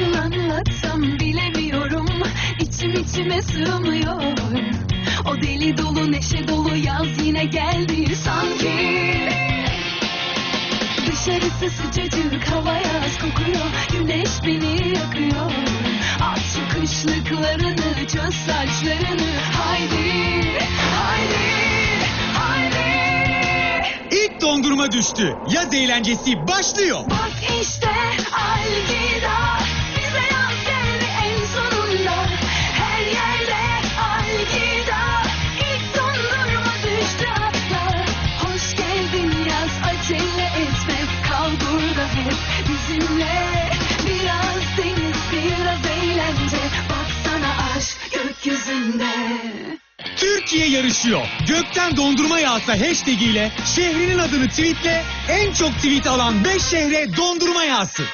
nasıl anlatsam bilemiyorum. İçim içime sığmıyor. O deli dolu neşe dolu yaz yine geldi sanki. Dışarısı sıcacık hava yaz kokuyor. Güneş beni yakıyor. Aç şu kışlıklarını çöz saçlarını. Haydi haydi haydi. İlk dondurma düştü. Yaz eğlencesi başlıyor. Bak işte. Gökyüzünde Türkiye yarışıyor. Gökten dondurma yağsa hashtag ile şehrinin adını tweetle en çok tweet alan 5 şehre dondurma yağsın.